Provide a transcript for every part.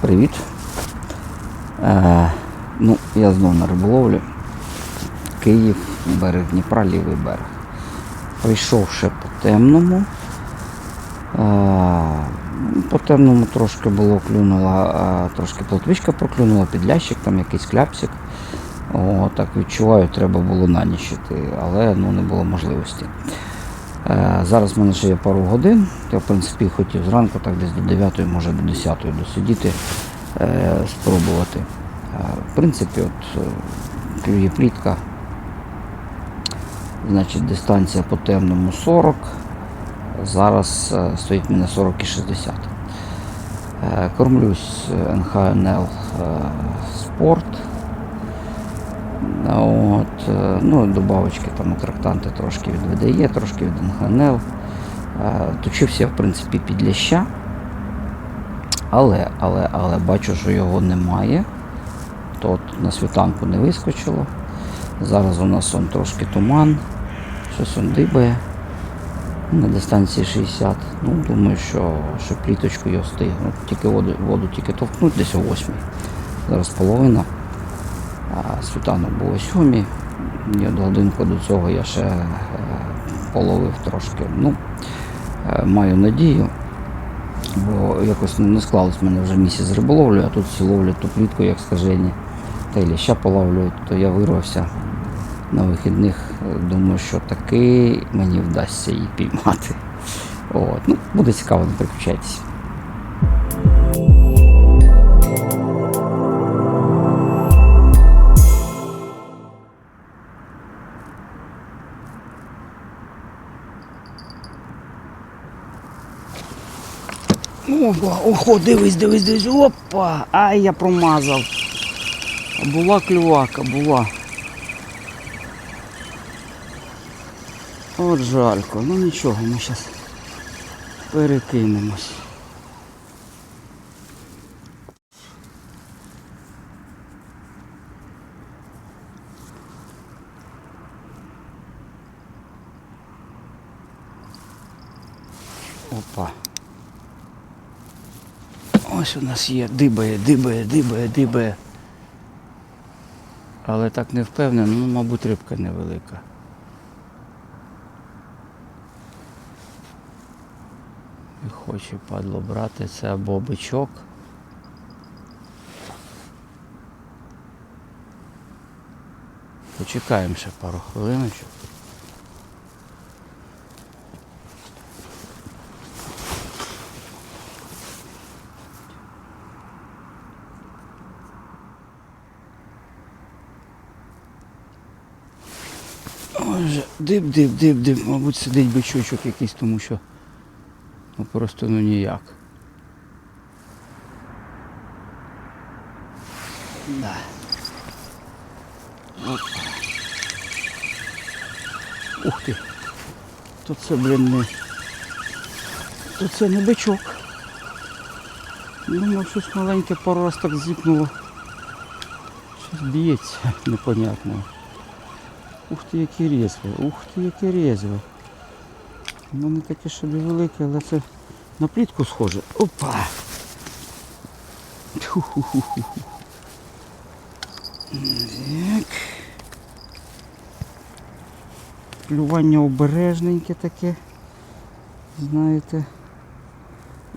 Привіт. Е, ну, я знову на риболовлі. Київ, берег Дніпра, лівий берег. Прийшов ще по темному. Е, по темному трошки було клюнула, е, трошки плотвичка проклюнула, підлящик, там якийсь кляпсик. О, так відчуваю, треба було на ніч іти, але ну, не було можливості. Е, Зараз в мене ще є пару годин. Я в принципі хотів зранку, так десь до 9, може до 10 досидіти, е, спробувати. Е, В принципі, от клює плітка. Значить, дистанція по темному 40. Зараз стоїть мене 40 і 60. Е, Кормлюсь НХНЛ е, спорт. От, е, ну, добавочки там атрактанти трошки від ВДЄ, трошки від НХНЛ. Е, Точився, в принципі, під ляща. Але, але, але бачу, що його немає. То от на світанку не вискочило. Зараз у нас он трошки туман, щось он дибає на дистанції 60. Ну, думаю, що, що пліточку його встигну. Тільки воду, воду тільки товкнуть десь о 8. Зараз половина. А світанок був о 7. І от годинку до цього я ще е, половив трошки. Ну, е, маю надію. Бо якось не склалось в мене вже місяць риболовлю, а тут всі ловлять ту плітку, як скажені. Та й ліща половлюють, то я вирвався на вихідних. Думаю, що таки мені вдасться її піймати. От. Ну, буде цікаво, не переключайтесь. Опа, охо, дивись, дивись, дивись. Опа! Ай, я промазав. Була клювака, була. От жалько, ну нічого, ми зараз перекинемось. Опа. Ось у нас є, дибає, дибає, дибає, дибає. Але так не впевнено, ну, мабуть, рибка невелика. І хоче падло брати, це або бичок. Почекаємо ще пару хвилиночок. Дип, дип, дип, дип. Мабуть, сидить бичочок якийсь, тому що ну, просто ну ніяк. Да. Оп. Ух ти. То це, блін, не. То це не бичок. Думав, щось маленьке пару раз так зіпнуло. Щось б'ється непонятно. Ух ти, який різвий, ух ти, який різвий. Ну не таке собі велике, але це на плітку схоже. Опа! Так. Клювання обережненьке таке. Знаєте.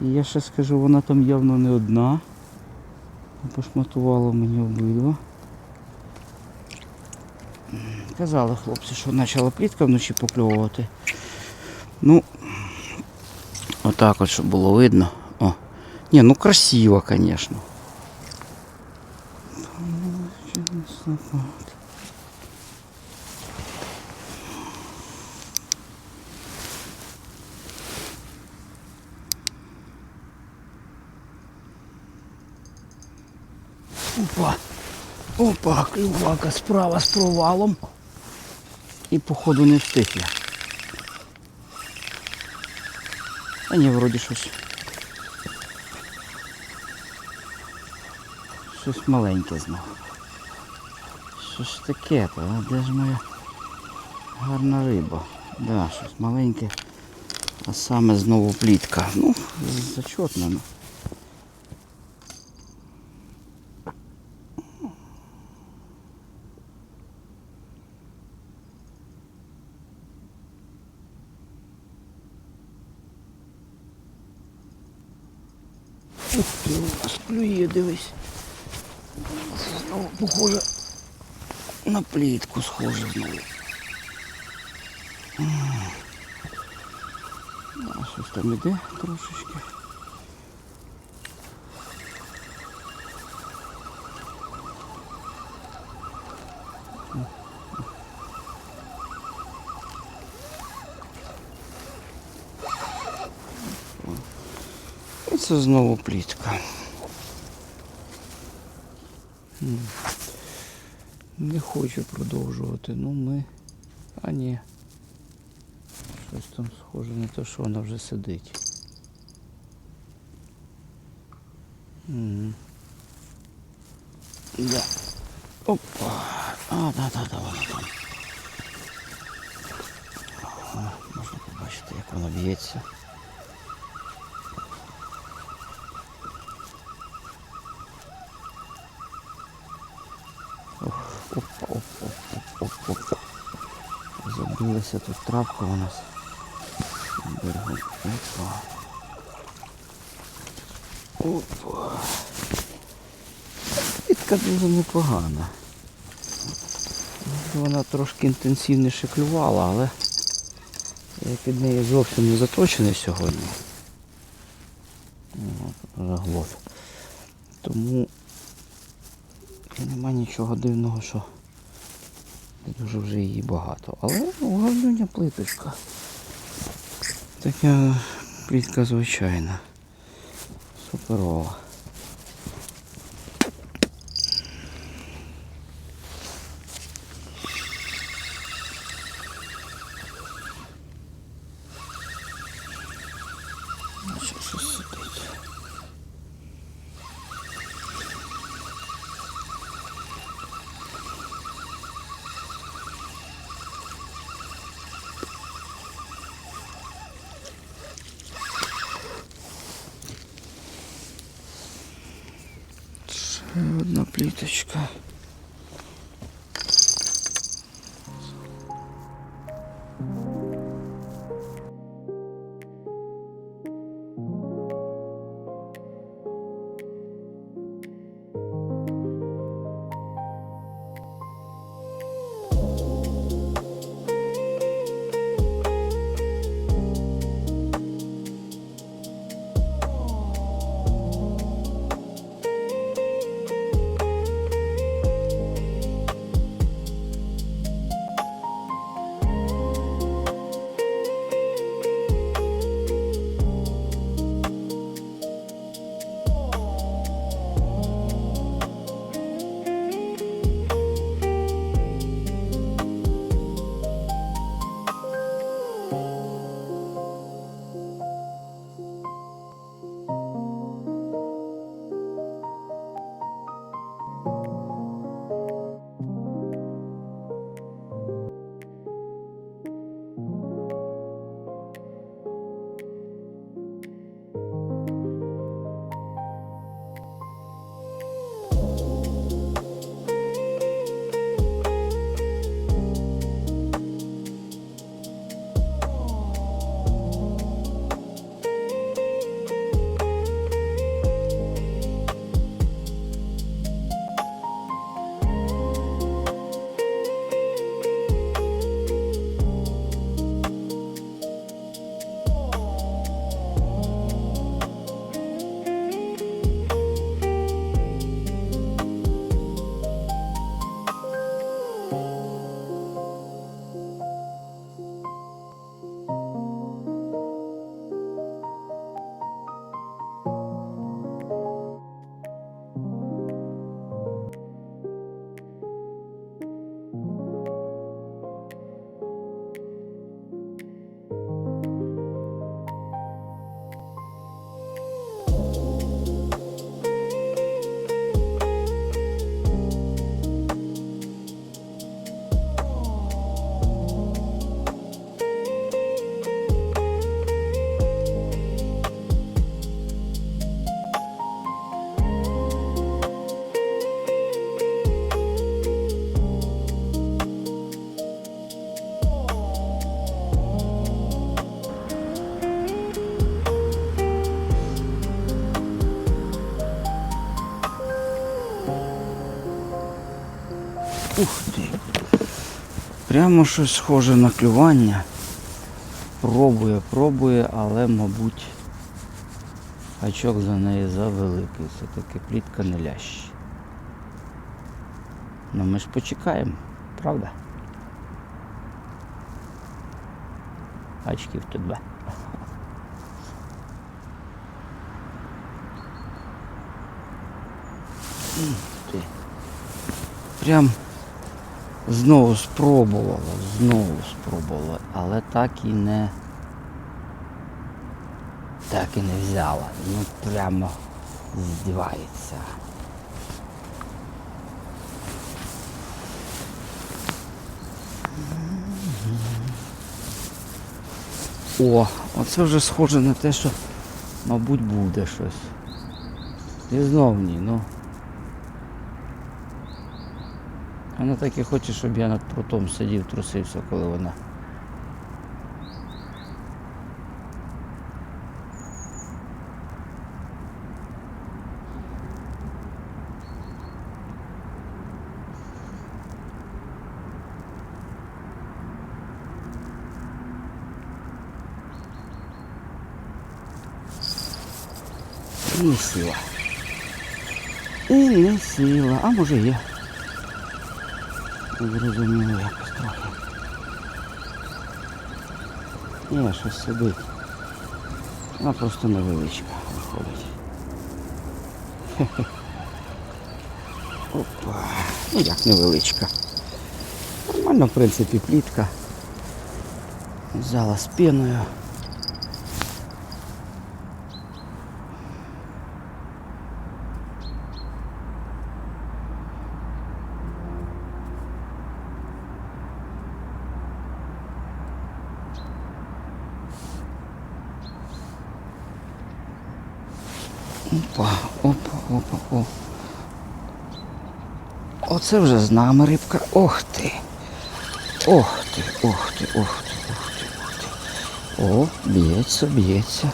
І я ще скажу, вона там явно не одна. Пошматувало мені обидва. Казали хлопці, що почала плітка вночі покльовувати. Ну, отак от, щоб було видно. О. Ні, ну красиво, звісно. Опа! Опа, клювака справа з провалом. І походу не встиг я. А ні, вроді щось. Щось маленьке знову. Що ж таке то, а де ж моя гарна риба? Да, щось маленьке. А саме знову плітка. Ну, зачетно. на плітку схоже знову. М. А щось там іде трошечки. І це знову плітка. Не хочу продовжувати. Ну ми. А ні. Щось там схоже на те, що вона вже сидить. М. Да. Опа. А, да, да, да, вона там. Ага, Можна побачити, як вона б'ється. Ох, опа, опа, опа, опа, опа. Забилася тут травка у нас. берегу. Опа. Опа. Квітка дуже непогана. Вона трошки інтенсивніше клювала, але я під нею зовсім не заточений сьогодні. От, заглот. Тому нема нічого дивного, що дуже вже її багато. Але ну, плиточка. Така плітка звичайна. Суперова. Наче щось сидить. Ще одна Прямо щось схоже на клювання. Пробує, пробує, але, мабуть, гачок за неї завеликий. Все-таки плітка не лящ. Ну ми ж почекаємо, правда? Гачків тут два. Прям знову спробувала, знову спробувала, але так і не так і не взяла. Ну прямо здівається. О, оце вже схоже на те, що, мабуть, буде щось. І знов ні, ну. Вона так і хоче, щоб я над прутом сидів, трусився, коли вона. Не сила. І не сила. А може є. Зрозуміло якось трохи. Ні, щось сидить. Вона просто невеличка виходить. Опа. Ну як невеличка. Нормально, в принципі, плітка. Взяла з піною. Опа, опа, опа, о. Оце вже з нами рибка. Ох ти. Ох ти, ох ти, ох ти, ох ти, ох ти. О, б'ється, б'ється.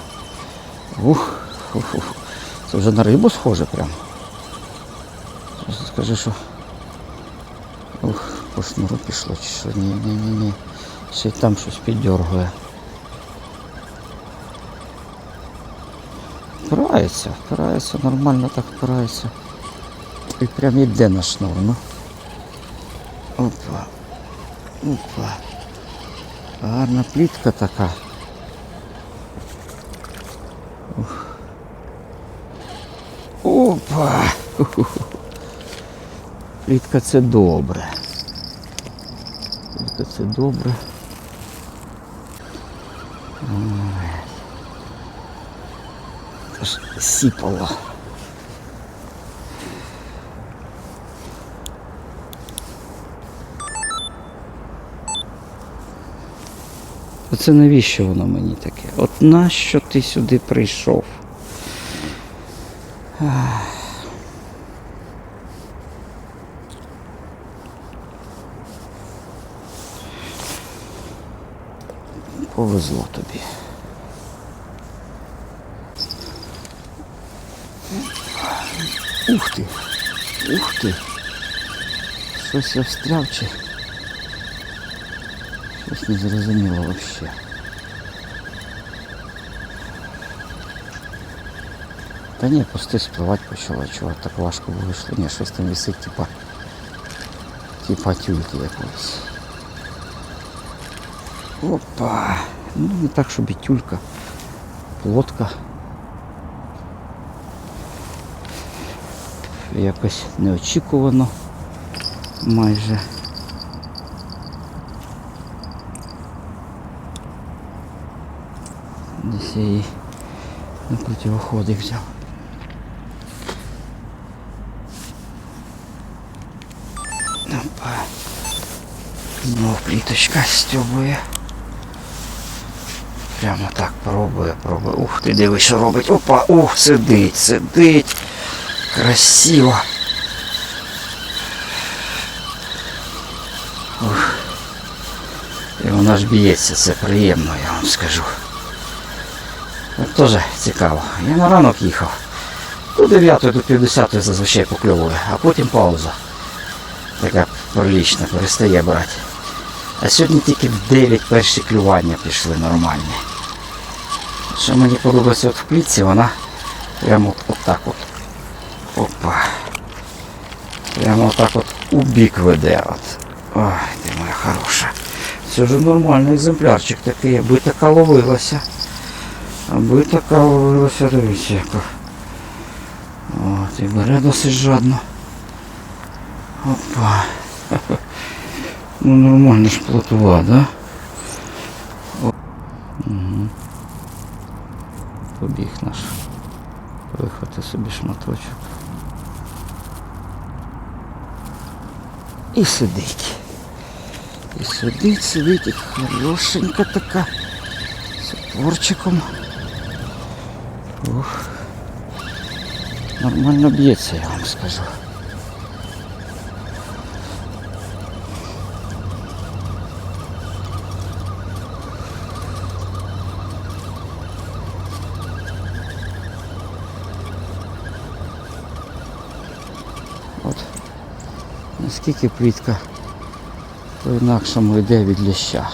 Ух, ух, ух. Це вже на рибу схоже прям. Просто Скажи, що. Ух, по шнуру пішло чи що. Ні, ні, ні, ні. Ще й там щось піддергує. Впирається, впирається, нормально так впирається. І прям іде на шнур, ну. Опа. Опа. Гарна плітка така. Опа. Плітка це добре. Плітка це добре. Аж сіпало. Оце навіщо воно мені таке? От нащо ти сюди прийшов? Повезло тобі. Ух ти! Ух ти! Щось я встряв чи? Щось не зрозуміло взагалі. Та ні, пусти спливати почала, чого так важко вийшло. Ні, щось там висить, типа. Типа тюльки якоїсь. Опа! Ну не так, щоб і тюлька. Плотка. Якось неочікувано майже. Десь я її на противоходик взяв. Опа. Знов пліточка стьобує. Прямо так пробує, пробує. Ух ти, диви, що робить. Опа, ух, сидить, сидить. Красиво. Ух. І вона ж б'ється, це приємно, я вам скажу. От теж цікаво. Я на ранок їхав. До 9 до 50 зазвичай покльовує, а потім пауза. така прилічна, перестає брати. А сьогодні тільки в 9 перші клювання пішли нормальні. Що мені подобається от в плітці, вона прямо от, от так от. Опа. Прямо отак от у бік веде. От. Ой, ти моя хороша. Це вже нормальний екземплярчик такий, аби така ловилася. Аби така ловилася, дивіться яка. От, і бере досить жадно. Опа. Ну нормально ж плотова, да? Побіг наш. Вихвати собі шматочок. І сидить. І сидить, сидить, і хорошенька така. З творчиком. Ух. Нормально б'ється, я вам скажу. Наскільки плітка по-інакшому йде від ляща.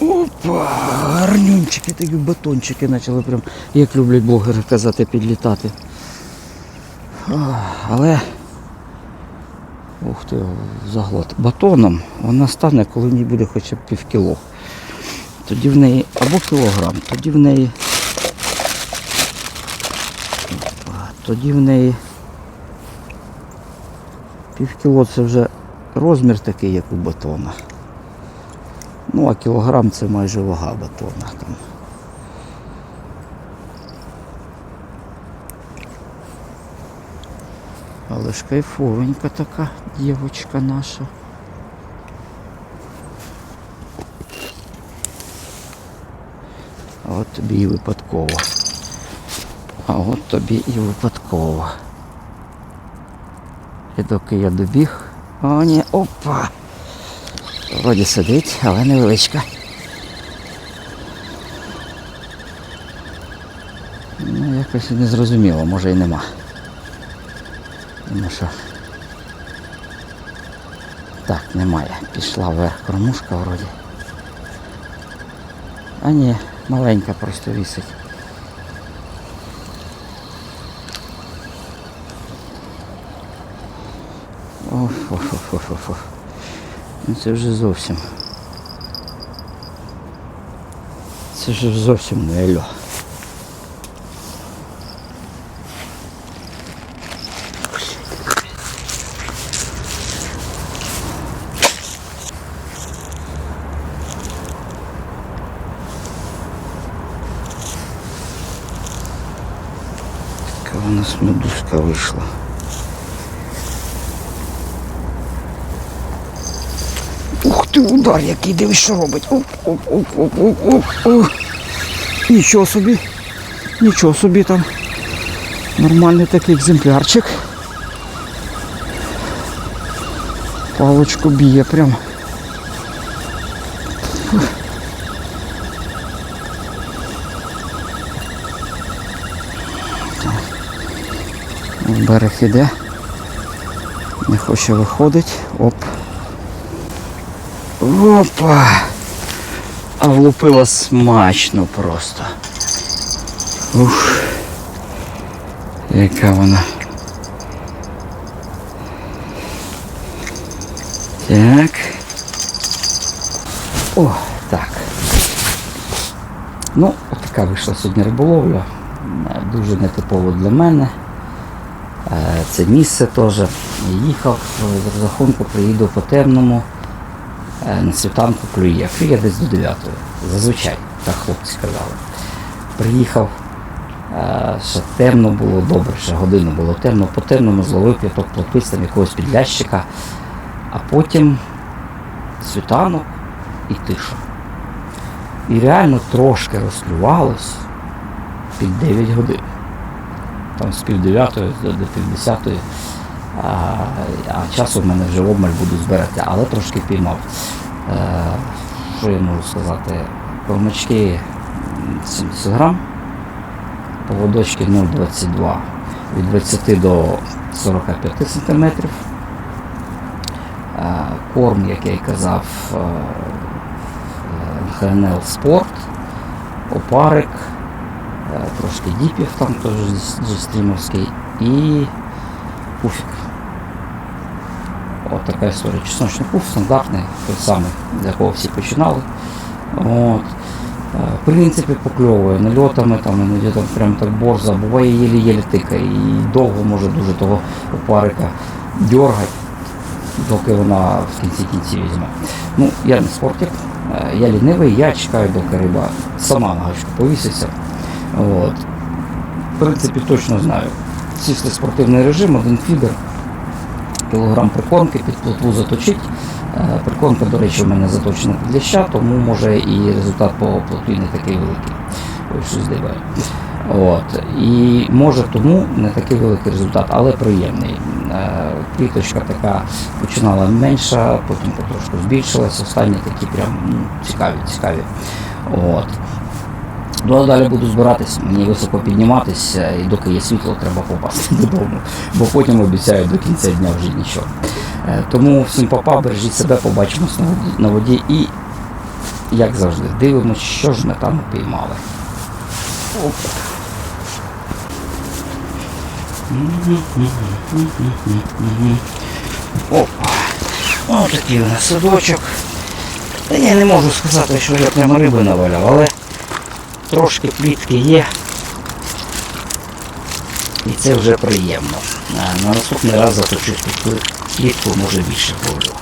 Опа! Гарнюнчики, такі батончики почали прям, як люблять блогери казати, підлітати. Але ух ти, заглот. Батоном вона стане, коли в ній буде хоча б пів кіло. Тоді в неї або кілограм, тоді в неї. Тоді в неї пів кіло це вже розмір такий, як у батона. Ну, а кілограм це майже вага батона. Там. Але ж кайфовенька така дівочка наша. А от тобі і випадково. А от тобі і випадково. І доки я добіг. О, ні, опа! Вроді сидить, але невеличка. Ну, якось і не зрозуміло, може і нема. Тому що. Так, немає. Пішла вверх кормушка вроді. А ні, маленька просто вісить. Оф, оф, оф, оф, оф, оф. Ну це вже зовсім. Це вже зовсім не альо. Така у медузка вийшла. Ух ти, удар який, дивись, що робить. Оп, оп, оп, оп, оп, оп, оп. Нічого собі. Нічого собі там. Нормальний такий екземплярчик. Палочку б'є прям. Берег іде. Не хоче виходить. Оп. Опа! А влупила смачно просто. Ух. Яка вона. Так. О, так. Ну, така вийшла сьогодні риболовля. Е, Дуже нетипово для мене. Е, Це місце теж. Їхав, з розрахунку приїду по темному. Е, На світанку клює. Клює десь до 9. Зазвичай, так хлопці казали. Приїхав, е, ще темно було, добре, ще годину було темно, по темному зловив п'яток плотвиць, якогось підлящика, а потім світанок і тиша. І реально трошки розклювалось під 9 годин. Там з пів дев'ятої до, пів десятої. А, а часу в мене вже обмаль буду збирати, але трошки піймав. Е, що я можу сказати? Кормачки 70 грам. Поводочки 0,22 від 20 до 45 см. Корм, як я й казав, е, е, Спорт, опарик, е, трошки діпів там теж стрімерський і пуфік. От така історія. Чесночний пуф стандартний, той самий, з якого всі починали. От. Е, В принципі, покльовує нальотами, там іноді там прям так борза, буває єлі-єлі тикає. І довго може дуже того опарика дергати, доки вона в кінці кінці візьме. Ну, я не спортик, е, я лінивий, я чекаю, доки риба сама на гачку повіситься. От. В принципі, точно знаю. Сісти спортивний режим, один фідер, кілограм прикормки під плотву заточить. Е, Прикормка, до речі, у мене заточена під ляща, тому може і результат по плотві не такий великий. Ой, щось диває. От. І може тому не такий великий результат, але приємний. Е, Квіточка така починала менша, потім потрошку збільшилась, останні такі прям ну, цікаві, цікаві. От. Ну, далі буду збиратись, мені високо підніматися, і доки є світло, треба попасти додому, бо потім обіцяю до кінця дня вже нічого. Е, Тому всім папа, бережіть себе, побачимось на воді, і, як завжди, дивимось, що ж ми там піймали. Оп. Опа. Ось такий у нас садочок. Та я не можу сказати, що я прямо риби наваляв, але трошки плітки є. І це вже приємно. На наступний раз заточу плітку, може більше ловлю.